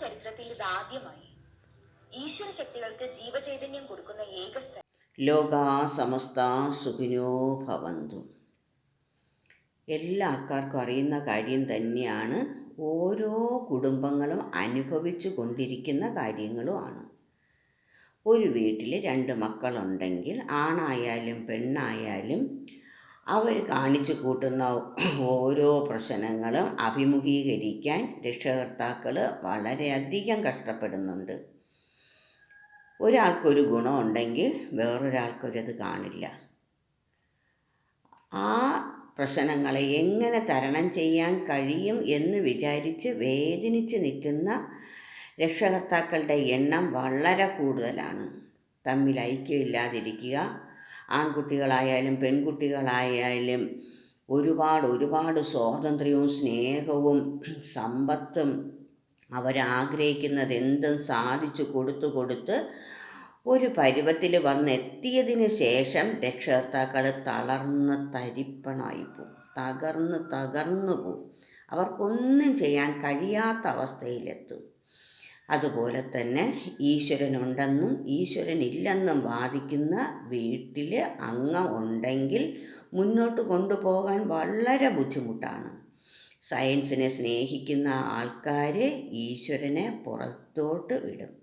ചരിത്രത്തിൽ ഇതാദ്യമായി ഈശ്വര ശക്തികൾക്ക് ജീവചൈതന്യം കൊടുക്കുന്ന ഏക ലോകാ സമസ്ത സുഖിനോ ഭവന്തു. എല്ലാ ആൾക്കാർക്കും അറിയുന്ന കാര്യം തന്നെയാണ് ഓരോ കുടുംബങ്ങളും അനുഭവിച്ചു കൊണ്ടിരിക്കുന്ന കാര്യങ്ങളുമാണ് ഒരു വീട്ടിൽ രണ്ട് മക്കളുണ്ടെങ്കിൽ ആണായാലും പെണ്ണായാലും അവർ കാണിച്ചു കൂട്ടുന്ന ഓരോ പ്രശ്നങ്ങളും അഭിമുഖീകരിക്കാൻ രക്ഷകർത്താക്കൾ വളരെയധികം കഷ്ടപ്പെടുന്നുണ്ട്. ഒരാൾക്കൊരു ഗുണമുണ്ടെങ്കിൽ വേറൊരാൾക്കൊരത് കാണില്ല. ആ പ്രശ്നങ്ങളെ എങ്ങനെ തരണം ചെയ്യാൻ കഴിയും എന്ന് വിചാരിച്ച് വേദനിച്ച് നിൽക്കുന്ന രക്ഷകർത്താക്കളുടെ എണ്ണം വളരെ കൂടുതലാണ്. തമ്മിൽ ഐക്യമില്ലാതിരിക്കുക ആൺകുട്ടികളായാലും പെൺകുട്ടികളായാലും ഒരുപാട് ഒരുപാട് സ്വാതന്ത്ര്യവും സ്നേഹവും സമ്പത്തും അവരാഗ്രഹിക്കുന്നത് എന്തും സാധിച്ചു കൊടുത്തു കൊടുത്ത് ഒരു പരുവത്തിൽ വന്നെത്തിയതിന് ശേഷം രക്ഷകർത്താക്കൾ തളർന്ന് തരിപ്പണമായി പോവും. തകർന്ന് തകർന്നു പോവും. അവർക്കൊന്നും ചെയ്യാൻ കഴിയാത്ത അവസ്ഥയിലെത്തും. അതുപോലെ തന്നെ ഈശ്വരനുണ്ടെന്നും ഈശ്വരനില്ലെന്നും വാദിക്കുന്ന വീട്ടിൽ അങ്ങ ഉണ്ടെങ്കിൽ മുന്നോട്ട് കൊണ്ടുപോകാൻ വളരെ ബുദ്ധിമുട്ടാണ്. സയൻസിനെ സ്നേഹിക്കുന്ന ആൾക്കാർ ഈശ്വരനെ പുറത്തോട്ട് വിടും.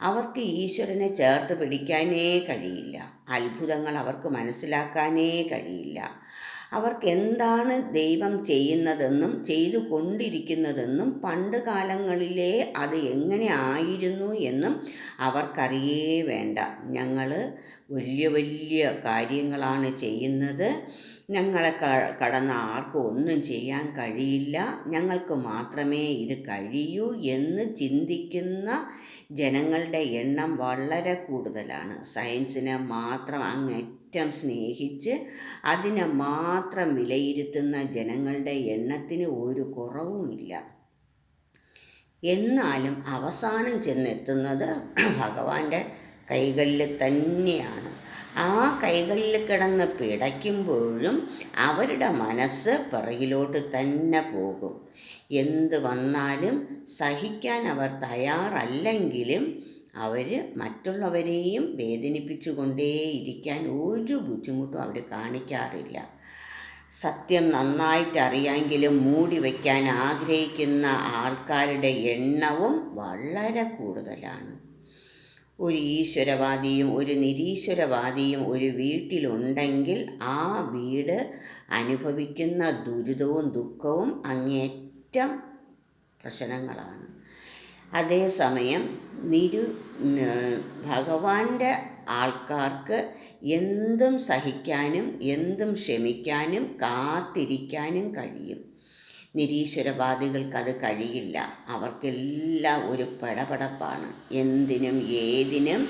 അവർക്ക് ഈശ്വരനെ ചേർത്ത് പിടിക്കാനേ കഴിയില്ല. അത്ഭുതങ്ങൾ അവർക്ക് മനസ്സിലാക്കാനേ കഴിയില്ല. അവർക്ക് എന്താണ് ദൈവം ചെയ്യുന്നതെന്നും ചെയ്തു കൊണ്ടിരിക്കുന്നതെന്നും പണ്ട് കാലങ്ങളിലെ അത് എങ്ങനെ ആയിരുന്നു എന്നും അവർക്കറിയേ വേണ്ട. ഞങ്ങൾ വലിയ വലിയ കാര്യങ്ങളാണ് ചെയ്യുന്നത്. ഞങ്ങളെ കടന്ന് ആർക്കും ഒന്നും ചെയ്യാൻ കഴിയില്ല. ഞങ്ങൾക്ക് മാത്രമേ ഇത് കഴിയൂ എന്ന് ചിന്തിക്കുന്ന ജനങ്ങളുടെ എണ്ണം വളരെ കൂടുതലാണ്. സയൻസിനെ മാത്രം അങ്ങേറ്റം സ്നേഹിച്ച് അതിനെ മാത്രം വിലയിരുത്തുന്ന ജനങ്ങളുടെ എണ്ണത്തിന് ഒരു കുറവുമില്ല. എന്നാലും അവസാനം ചെന്നെത്തുന്നത് ഭഗവാന്റെ കൈകളിൽ തന്നെയാണ്. ആ കൈകളിൽ കിടന്ന് പിടയ്ക്കുമ്പോഴും അവരുടെ മനസ്സ് പിറകിലോട്ട് തന്നെ പോകും. എന്ത് വന്നാലും സഹിക്കാൻ അവർ തയ്യാറല്ലെങ്കിലും അവർ മറ്റുള്ളവരെയും വേദനിപ്പിച്ചു കൊണ്ടേയിരിക്കാൻ ഒരു ബുദ്ധിമുട്ടും അവർ കാണിക്കാറില്ല. സത്യം നന്നായിട്ട് അറിയാമെങ്കിലും മൂടി വയ്ക്കാൻ ആഗ്രഹിക്കുന്ന ആൾക്കാരുടെ എണ്ണവും വളരെ കൂടുതലാണ്. ഒരു ഈശ്വരവാദിയും ഒരു നിരീശ്വരവാദിയും ഒരു വീട്ടിലുണ്ടെങ്കിൽ ആ വീട് അനുഭവിക്കുന്ന ദുരിതവും ദുഃഖവും അങ്ങേറ്റം പ്രശ്നങ്ങളാണ്. അതേസമയം നിരു ഭഗവാന്റെ ആൾക്കാർക്ക് എന്തും സഹിക്കാനും എന്തും ക്ഷമിക്കാനും കാത്തിരിക്കാനും കഴിയും. നിരീശ്വരവാദികൾക്ക് അത് കഴിയില്ല. അവർക്കെല്ലാം ഒരു പടപടപ്പാണ്. എന്തിനും ഏതിനും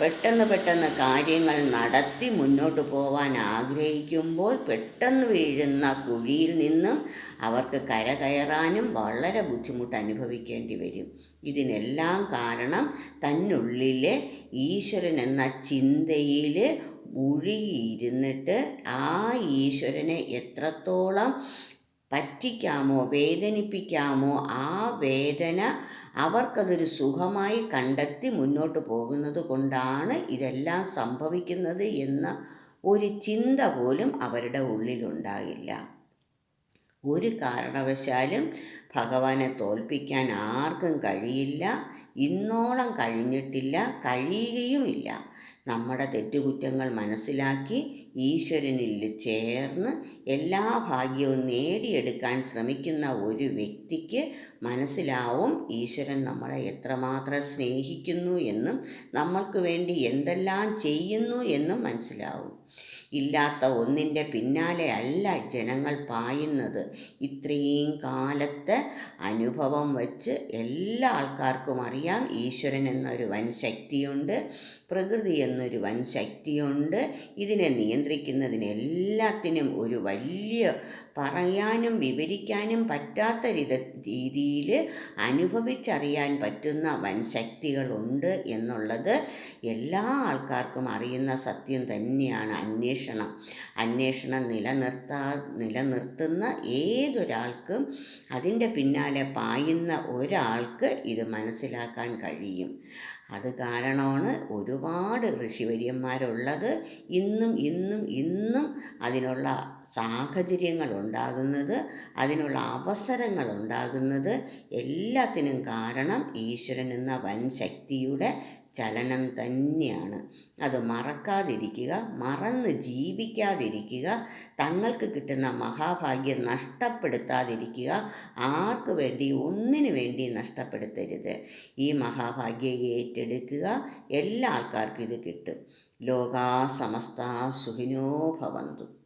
പെട്ടെന്ന് പെട്ടെന്ന് കാര്യങ്ങൾ നടത്തി മുന്നോട്ട് പോവാൻ ആഗ്രഹിക്കുമ്പോൾ പെട്ടെന്ന് വീഴുന്ന കുഴിയിൽ നിന്നും അവർക്ക് കരകയറാനും വളരെ ബുദ്ധിമുട്ട് അനുഭവിക്കേണ്ടി വരും. ഇതിനെല്ലാം കാരണം തന്നുള്ളിലെ ഈശ്വരൻ എന്ന ചിന്തയിൽ മുഴുകിയിരുന്നിട്ട് ആ ഈശ്വരനെ എത്രത്തോളം പറ്റിക്കാമോ വേദനിപ്പിക്കാമോ ആ വേദന അവർക്കതൊരു സുഖമായി കണ്ടെത്തി മുന്നോട്ട് പോകുന്നത് കൊണ്ടാണ് ഇതെല്ലാം സംഭവിക്കുന്നത് എന്ന ഒരു ചിന്ത പോലും അവരുടെ ഉള്ളിലുണ്ടാകില്ല. ഒരു കാരണവശാലും ഭഗവാനെ തോൽപ്പിക്കാൻ ആർക്കും കഴിയില്ല ഇന്നോളം കഴിഞ്ഞിട്ടില്ല കഴിയുകയുമില്ല. നമ്മുടെ തെറ്റുകുറ്റങ്ങൾ മനസ്സിലാക്കി ഈശ്വരനിൽ ചേർന്ന് എല്ലാ ഭാഗ്യവും നേടിയെടുക്കാൻ ശ്രമിക്കുന്ന ഒരു വ്യക്തിക്ക് മനസ്സിലാവും ഈശ്വരൻ നമ്മളെ എത്രമാത്രം സ്നേഹിക്കുന്നു എന്നും നമ്മൾക്ക് വേണ്ടി എന്തെല്ലാം ചെയ്യുന്നു എന്നും മനസ്സിലാവും. ഇല്ലാത്ത ഒന്നിന്റെ പിന്നാലെ അല്ല ജനങ്ങൾ പായുന്നത്. ഇത്രയും കാലത്തെ അനുഭവം വച്ച് എല്ലാ ആൾക്കാർക്കും അറിയാം ഈശ്വരൻ എന്നൊരു വൻ ശക്തിയുണ്ട്. പ്രകൃതി എന്നൊരു വൻ ശക്തിയുണ്ട് ഇതിനെ നിയന്ത്രിക്കുന്നതിന് എല്ലാത്തിനും ഒരു വലിയ പറയാനും വിവരിക്കാനും പറ്റാത്ത രീതിയിൽ അനുഭവിച്ചറിയാൻ പറ്റുന്ന വൻ ശക്തികളുണ്ട് എന്നുള്ളത് എല്ലാ ആൾക്കാർക്കും അറിയുന്ന സത്യം തന്നെയാണ് അന്വേഷണം. അന്വേഷണം നിലനിർത്താ നിലനിർത്തുന്ന ഏതൊരാൾക്കും അതിന്റെ പിന്നാലെ പായുന്ന ഒരാൾക്ക് ഇത് മനസ്സിലാക്കാൻ കഴിയും. അത് കാരണമാണ് ഒരുപാട് ഋഷിവര്യന്മാരുള്ളത്. ഇന്നും ഇന്നും ഇന്നും അതിനുള്ള സാഹചര്യങ്ങൾ ഉണ്ടാകുന്നത് അതിനുള്ള അവസരങ്ങൾ ഉണ്ടാകുന്നത് എല്ലാത്തിനും കാരണം ഈശ്വരൻ എന്ന വൻ ശക്തിയുടെ ചലനം തന്നെയാണ്. അത് മറക്കാതിരിക്കുക മറന്ന് ജീവിക്കാതിരിക്കുക തങ്ങൾക്ക് കിട്ടുന്ന മഹാഭാഗ്യം നഷ്ടപ്പെടുത്താതിരിക്കുക ആർക്ക് വേണ്ടി ഒന്നിനു വേണ്ടി നഷ്ടപ്പെടുത്തരുത്. ഈ മഹാഭാഗ്യം ഏറ്റെടുക്കുക എല്ലാ ആൾക്കാർക്കും ഇത് കിട്ടും. ലോകാ സമസ്ത സുഖിനോ ഭവന്തു.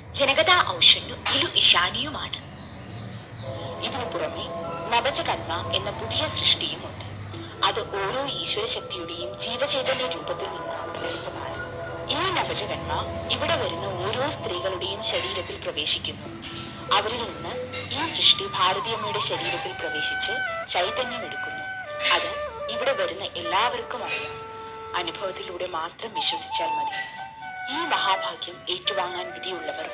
ജനകഥ ഔഷനും ഇലു ഇഷാനിയുമാണ്. ഇതിനു പുറമെ നവജകന്മ എന്ന പുതിയ സൃഷ്ടിയുമുണ്ട്. അത് ഓരോ ഈശ്വര ശക്തിയുടെയും ജീവചൈതന്യ രൂപത്തിൽ നിന്ന് ഉടലെടുത്തതാണ് ഈ നവജകന്മ ഇവിടെ വരുന്ന ഓരോ സ്ത്രീകളുടെയും ശരീരത്തിൽ പ്രവേശിക്കുന്നു. അവരിൽ നിന്ന് ഈ സൃഷ്ടി ഭാരതീയമ്മയുടെ ശരീരത്തിൽ പ്രവേശിച്ച് ചൈതന്യം എടുക്കുന്നു. അത് ഇവിടെ വരുന്ന എല്ലാവർക്കും അറിയാം. അനുഭവത്തിലൂടെ മാത്രം വിശ്വസിച്ചാൽ മതി. ഈ മഹാഭാഗ്യം ഏറ്റുവാങ്ങാൻ വിധിയുള്ളവർ